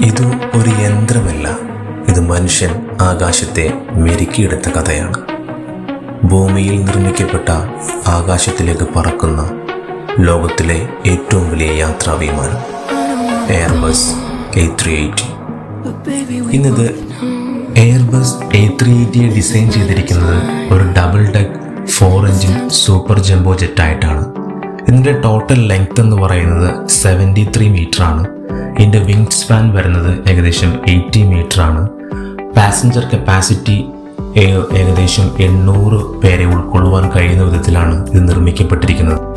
ഇത് ഒരു യന്ത്രമല്ല. ഇത് മനുഷ്യൻ ആകാശത്തെ മെരുക്കിയെടുത്ത കഥയാണ്. ഭൂമിയിൽ നിർമ്മിക്കപ്പെട്ട ആകാശത്തിലേക്ക് പറക്കുന്ന ലോകത്തിലെ ഏറ്റവും വലിയ യാത്രാ വിമാനം എയർബസ് എ ത്രീ എയ്റ്റി. ഇന്നത് എയർബസ് എ ത്രീ എയ്റ്റിയെ ഡിസൈൻ ചെയ്തിരിക്കുന്നത് ഒരു double deck four engine super jumbo ജെറ്റായിട്ടാണ്. ഇതിന്റെ ടോട്ടൽ ലെങ്ത് എന്ന് പറയുന്നത് സെവന്റി ത്രീ മീറ്റർ ആണ് ഇതിന്റെ വിങ് സ്പാൻ വരുന്നത് ഏകദേശം എയ്റ്റി മീറ്റർ ആണ്. പാസഞ്ചർ കപ്പാസിറ്റി ഏകദേശം എണ്ണൂറ് പേരെ ഉൾക്കൊള്ളുവാൻ കഴിയുന്ന വിധത്തിലാണ് ഇത് നിർമ്മിക്കപ്പെട്ടിരിക്കുന്നത്.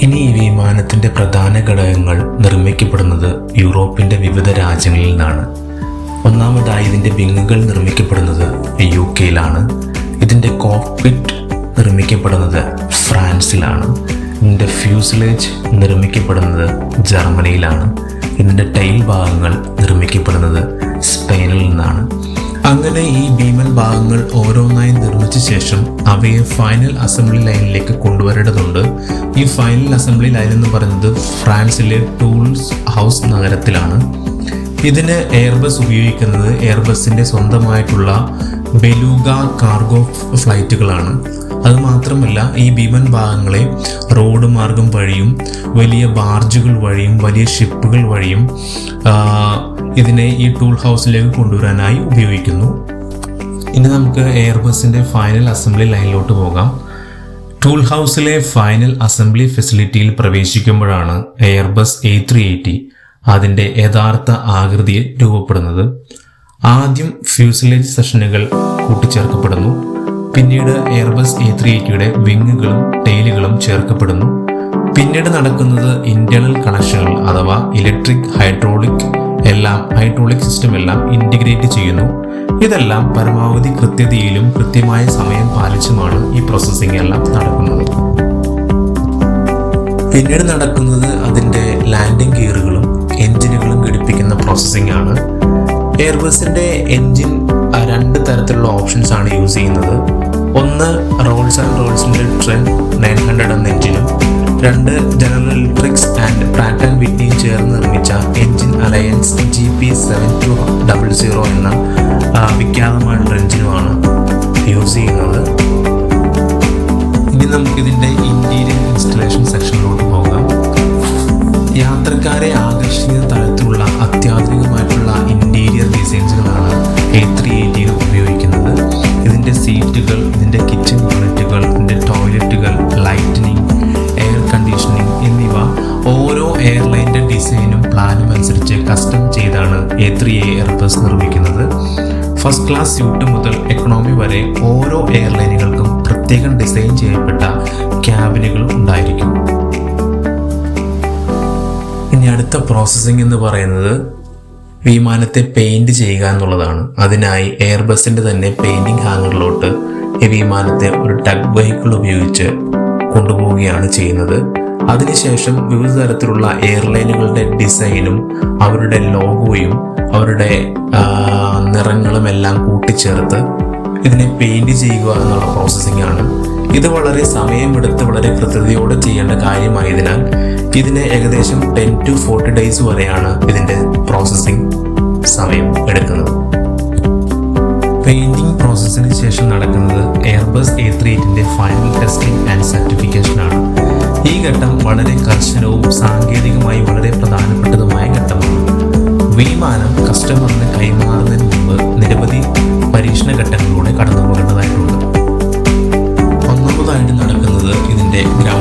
ഇനി ഈ വിമാനത്തിന്റെ പ്രധാന ഘടകങ്ങൾ നിർമ്മിക്കപ്പെടുന്നത് യൂറോപ്പിന്റെ വിവിധ രാജ്യങ്ങളിൽ നിന്നാണ്. ഒന്നാമതായി ഇതിന്റെ വിങ്ങുകൾ നിർമ്മിക്കപ്പെടുന്നത് യു കെയിലാണ്. ഇതിന്റെ കോക്പിറ്റ് നിർമ്മിക്കപ്പെടുന്നത് ഫ്രാൻസിലാണ്. ഇതിന്റെ ഫ്യൂസിലേജ് നിർമ്മിക്കപ്പെടുന്നത് ജർമ്മനിയിലാണ്. ഇതിന്റെ ടൈൽ ഭാഗങ്ങൾ നിർമ്മിക്കപ്പെടുന്നത് സ്പെയിനിൽ നിന്നാണ്. അങ്ങനെ ഈ ഭീമൻ ഭാഗങ്ങൾ ഓരോന്നായി നിർമ്മിച്ച ശേഷം അവയെ ഫൈനൽ അസംബ്ലി ലൈനിലേക്ക് കൊണ്ടുവരേണ്ടതുണ്ട്. ഈ ഫൈനൽ അസംബ്ലി ലൈൻ എന്ന് പറയുന്നത് ഫ്രാൻസിലെ ടൂൾസ് ഹൗസ് നഗരത്തിലാണ്. ഇതിന് എയർബസ് ഉപയോഗിക്കുന്നത് എയർബസിന്റെ സ്വന്തമായിട്ടുള്ള ബെലൂഗ കാർഗോ ഫ്ലൈറ്റുകളാണ്. അതുമാത്രമല്ല ഈ ഭീമൻ ഭാഗങ്ങളെ റോഡ് മാർഗം വഴിയും വലിയ ബാർജുകൾ വഴിയും വലിയ ഷിപ്പുകൾ വഴിയും ഇതിനെ ഈ ടൂൾ ഹൗസിലേക്ക് കൊണ്ടുവരാനായി ഉപയോഗിക്കുന്നു. ഇനി നമുക്ക് എയർബസിന്റെ ഫൈനൽ അസംബ്ലി ലൈനിലോട്ട് പോകാം. ടൂൾ ഹൗസിലെ ഫൈനൽ അസംബ്ലി ഫെസിലിറ്റിയിൽ പ്രവേശിക്കുമ്പോഴാണ് എയർബസ് എ ത്രീ എയ്റ്റി അതിന്റെ യഥാർത്ഥ ആകൃതിയിൽ രൂപപ്പെടുന്നത്. ആദ്യം ഫ്യൂസിലേജ് സെഷനുകൾ കൂട്ടിച്ചേർക്കപ്പെടുന്നു. പിന്നീട് എയർബസ് എ ത്രീ എയ്റ്റിയുടെ വിങ്ങുകളും ടെയിലുകളും ചേർക്കപ്പെടുന്നു. പിന്നീട് നടക്കുന്നത് ഇന്റേണൽ കണക്ഷനുകൾ അഥവാ ഇലക്ട്രിക് ഹൈഡ്രോളിക് എല്ലാം ഹൈഡ്രോളിക് സിസ്റ്റം എല്ലാം ഇന്റിഗ്രേറ്റ് ചെയ്യുന്നു. ഇതെല്ലാം പരമാവധി കൃത്യതയിലും കൃത്യമായ സമയം പാലിച്ചുമാണ് ഈ പ്രോസസ്സിംഗ് എല്ലാം നടക്കുന്നത്. പിന്നീട് നടക്കുന്നത് അതിന്റെ ലാൻഡിംഗ് ഗിയറുകളും എഞ്ചിനുകളും ഘടിപ്പിക്കുന്ന പ്രോസസ്സിംഗ് ആണ്. എയർബസിന്റെ എഞ്ചിൻ രണ്ട് തരത്തിലുള്ള ഓപ്ഷൻസ് ആണ് യൂസ് ചെയ്യുന്നത്. ഒന്ന് റോൾസ് ആൻഡ് റോൾസിന്റെ ട്രെൻഡ് നയൻ ഹൺഡ്രഡ് എന്ന എഞ്ചിനും രണ്ട് General Electrics and Pratt and വിറ്റിയും ചേർന്ന് നിർമ്മിച്ച engine alliance G P seven two double zero എന്ന വിഖ്യാതമായിട്ടുള്ള എഞ്ചിനുമാണ് യൂസ് ചെയ്യുന്നത്. ഇനി നമുക്കിതിന്റെ ഇന്റീരിയർ ഇൻസ്റ്റലേഷൻ സെക്ഷനിലോട്ട് പോകാം. യാത്രക്കാരെ ആകർഷിക്കുന്ന ഡിസൈനും പ്ലാനും അനുസരിച്ച് കസ്റ്റം ചെയ്താണ് എ ത്രീ എ എയർബസ് നിർമ്മിക്കുന്നത്. ഫസ്റ്റ് ക്ലാസ് സ്യൂട്ട് മുതൽ എക്കണോമി വരെ ഓരോ എയർലൈനുകൾക്കും പ്രത്യേകം ഡിസൈൻ ചെയ്യപ്പെട്ട ക്യാബിനുകളും ഉണ്ടായിരിക്കും. ഇനി അടുത്ത പ്രോസസ്സിംഗ് എന്ന് പറയുന്നത് വിമാനത്തെ പെയിന്റ് ചെയ്യുക എന്നുള്ളതാണ്. അതിനായി എയർബസിന്റെ തന്നെ പെയിന്റിംഗ് ഹാങ്ങറിലോട്ട് ഈ വിമാനത്തെ ഒരു ടഗ് വെഹിക്കിൾ ഉപയോഗിച്ച് കൊണ്ടുപോവുകയാണ് ചെയ്യുന്നത്. അതിനുശേഷം വിവിധ തരത്തിലുള്ള എയർലൈനുകളുടെ ഡിസൈനും അവരുടെ ലോഗോയും അവരുടെ നിറങ്ങളും എല്ലാം കൂട്ടിച്ചേർത്ത് ഇതിനെ പെയിന്റ് ചെയ്യുക എന്നുള്ള പ്രോസസ്സിംഗ് ആണ് ഇത് വളരെ സമയമെടുത്ത് വളരെ കൃത്യതയോടെ ചെയ്യേണ്ട കാര്യമായതിനാൽ ഇതിന് ഏകദേശം ടെൻ ടു ഫോർട്ടി ഡേയ്സ് വരെയാണ് ഇതിന്റെ പ്രോസസ്സിംഗ് സമയം എടുക്കുന്നത്. പെയിന്റിംഗ് പ്രോസസ്സിന് ശേഷം നടക്കുന്നത് എയർബസ് എ ത്രീ എയ്റ്റിന്റെ ഫൈനൽ ടെസ്റ്റിംഗ് ആൻഡ് സർട്ടിഫിക്കേഷൻ ഈ ഘട്ടം വളരെ കർശനവും സാങ്കേതികമായി വളരെ പ്രധാനപ്പെട്ടതുമായ ഘട്ടമാണ്. വിമാനം കസ്റ്റമറിന് കൈമാറുന്നതിന് മുമ്പ് നിരവധി പരീക്ഷണ ഘട്ടങ്ങളിലൂടെ കടന്നു പോകേണ്ടതായിട്ടുണ്ട് ഒന്നാമതായിട്ട് നടക്കുന്നത് ഇതിന്റെ ഗ്രൗണ്ട്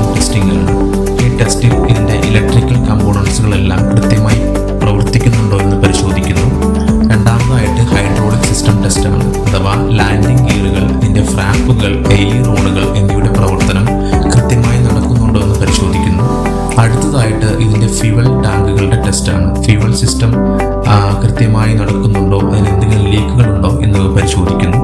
അടുത്തതായിട്ട് ഇതിന്റെ ഫ്യുവൽ ടാങ്കുകളുടെ ടെസ്റ്റാണ് ഫ്യുവൽ സിസ്റ്റം കൃത്യമായി നടക്കുന്നുണ്ടോ? അതിന് എന്തെങ്കിലും ലീക്കുകൾ ഉണ്ടോ എന്ന് പരിശോധിക്കുന്നു.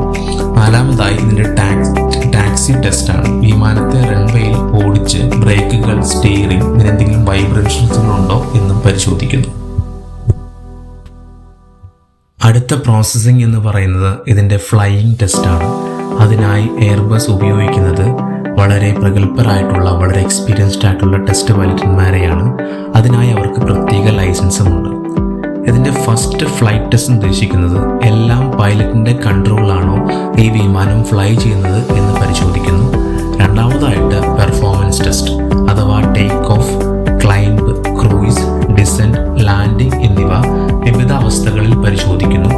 നാലാമതായി ഇതിന്റെ ടാക്സ് ടാക്സി ടെസ്റ്റാണ് വിമാനത്തെ റൺവേയിൽ ഓടിച്ച് ബ്രേക്കുകൾ സ്റ്റിയറിംഗ് ഇതിന് എന്തെങ്കിലും വൈബ്രേഷൻസുകൾ ഉണ്ടോ എന്നും പരിശോധിക്കുന്നു. അടുത്ത പ്രോസസ്സിംഗ് എന്ന് പറയുന്നത് ഇതിന്റെ ഫ്ലൈയിങ് ടെസ്റ്റാണ് അതിനായി എയർബസ് ഉപയോഗിക്കുന്നത് വളരെ പ്രഗത്ഭരായിട്ടുള്ള വളരെ എക്സ്പീരിയൻസ്ഡ് ആയിട്ടുള്ള ടെസ്റ്റ് പൈലറ്റന്മാരെയാണ് അതിനായി അവർക്ക് പ്രത്യേക ലൈസൻസുമുണ്ട് ഇതിന്റെ ഫസ്റ്റ് ഫ്ലൈറ്റ് ടെസ്റ്റ് ഉദ്ദേശിക്കുന്നത് എല്ലാം പൈലറ്റിന്റെ കൺട്രോളാണോ ഈ വിമാനം ഫ്ലൈ ചെയ്യുന്നത് എന്ന് പരിശോധിക്കുന്നു. രണ്ടാമതായിട്ട് പെർഫോമൻസ് ടെസ്റ്റ് അഥവാ take off climb cruise descent landing എന്നിവ വിവിധ അവസ്ഥകളിൽ പരിശോധിക്കുന്നു.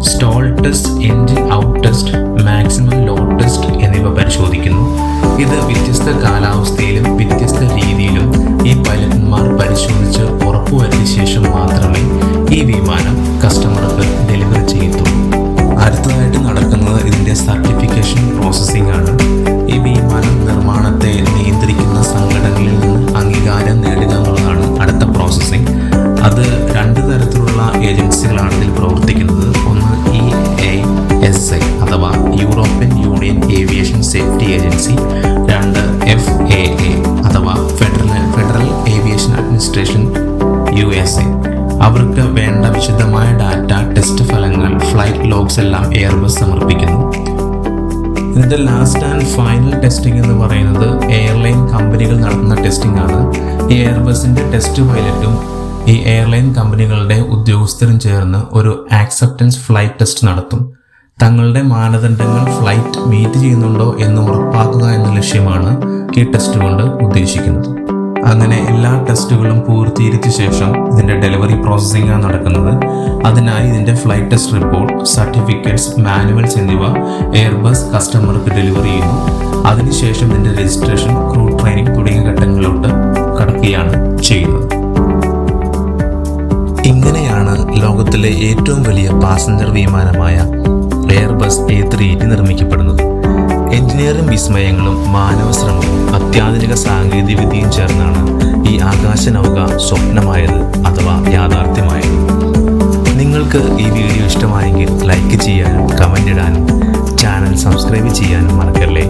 Stall test engine out test maximum load test എന്നിവ പരിശോധിക്കുന്നു. ഇത് വ്യത്യസ്ത കാലാവസ്ഥയിലും അവർക്ക് വേണ്ട വിശദമായ ഡാറ്റ ടെസ്റ്റ് ഫലങ്ങൾ ഫ്ലൈറ്റ് ലോഗ്സ് എല്ലാം എയർബസ് സമർപ്പിക്കുന്നു. ഇതിന്റെ ലാസ്റ്റ് ആൻഡ് ഫൈനൽ ടെസ്റ്റിംഗ് എന്ന് പറയുന്നത് എയർലൈൻ കമ്പനികൾ നടത്തുന്ന ടെസ്റ്റിംഗ് ആണ്. ഈ എയർബസിന്റെ ടെസ്റ്റ് പൈലറ്റും ഈ എയർലൈൻ കമ്പനികളുടെ ഉദ്യോഗസ്ഥരും ചേർന്ന് ഒരു ആക്സെപ്റ്റൻസ് ഫ്ലൈറ്റ് ടെസ്റ്റ് നടത്തും. തങ്ങളുടെ മാനദണ്ഡങ്ങൾ ഫ്ലൈറ്റ് മീറ്റ് ചെയ്യുന്നുണ്ടോ എന്ന് ഉറപ്പാക്കുക എന്ന ലക്ഷ്യമാണ് ഈ ടെസ്റ്റ് കൊണ്ട് ഉദ്ദേശിക്കുന്നത്. അങ്ങനെ എല്ലാ ടെസ്റ്റുകളും പൂർത്തീകരിച്ച ശേഷം ഇതിന്റെ ഡെലിവറി പ്രോസസ്സിംഗ് ആണ് നടക്കുന്നത്. അതിനായി ഇതിന്റെ flight test report certificates manuals എന്നിവ എയർബസ് കസ്റ്റമർക്ക് ഡെലിവറി ചെയ്യുന്നു. അതിനുശേഷം ഇതിന്റെ രജിസ്ട്രേഷൻ ക്രൂ ട്രെയിനിങ് തുടങ്ങിയ ഘട്ടങ്ങളിലോട്ട് കടക്കുകയാണ് ചെയ്യുന്നത്. ഇങ്ങനെയാണ് ലോകത്തിലെ ഏറ്റവും വലിയ പാസഞ്ചർ വിമാനമായ എയർബസ് എ ത്രീ നിർമ്മിക്കപ്പെടുന്നത്. എഞ്ചിനീയറിംഗ് വിസ്മയങ്ങളും മാനവ ശ്രമവും അത്യാധുനിക സാങ്കേതിക വിദ്യയും ചേർന്നാണ് ഈ ആകാശനൗക സ്വപ്നമായത് അഥവാ യാഥാർത്ഥ്യമായത്. നിങ്ങൾക്ക് ഈ വീഡിയോ ഇഷ്ടമായെങ്കിൽ ലൈക്ക് ചെയ്യാനും കമന്റ് ഇടാനും ചാനൽ സബ്സ്ക്രൈബ് ചെയ്യാനും മറക്കല്ലേ?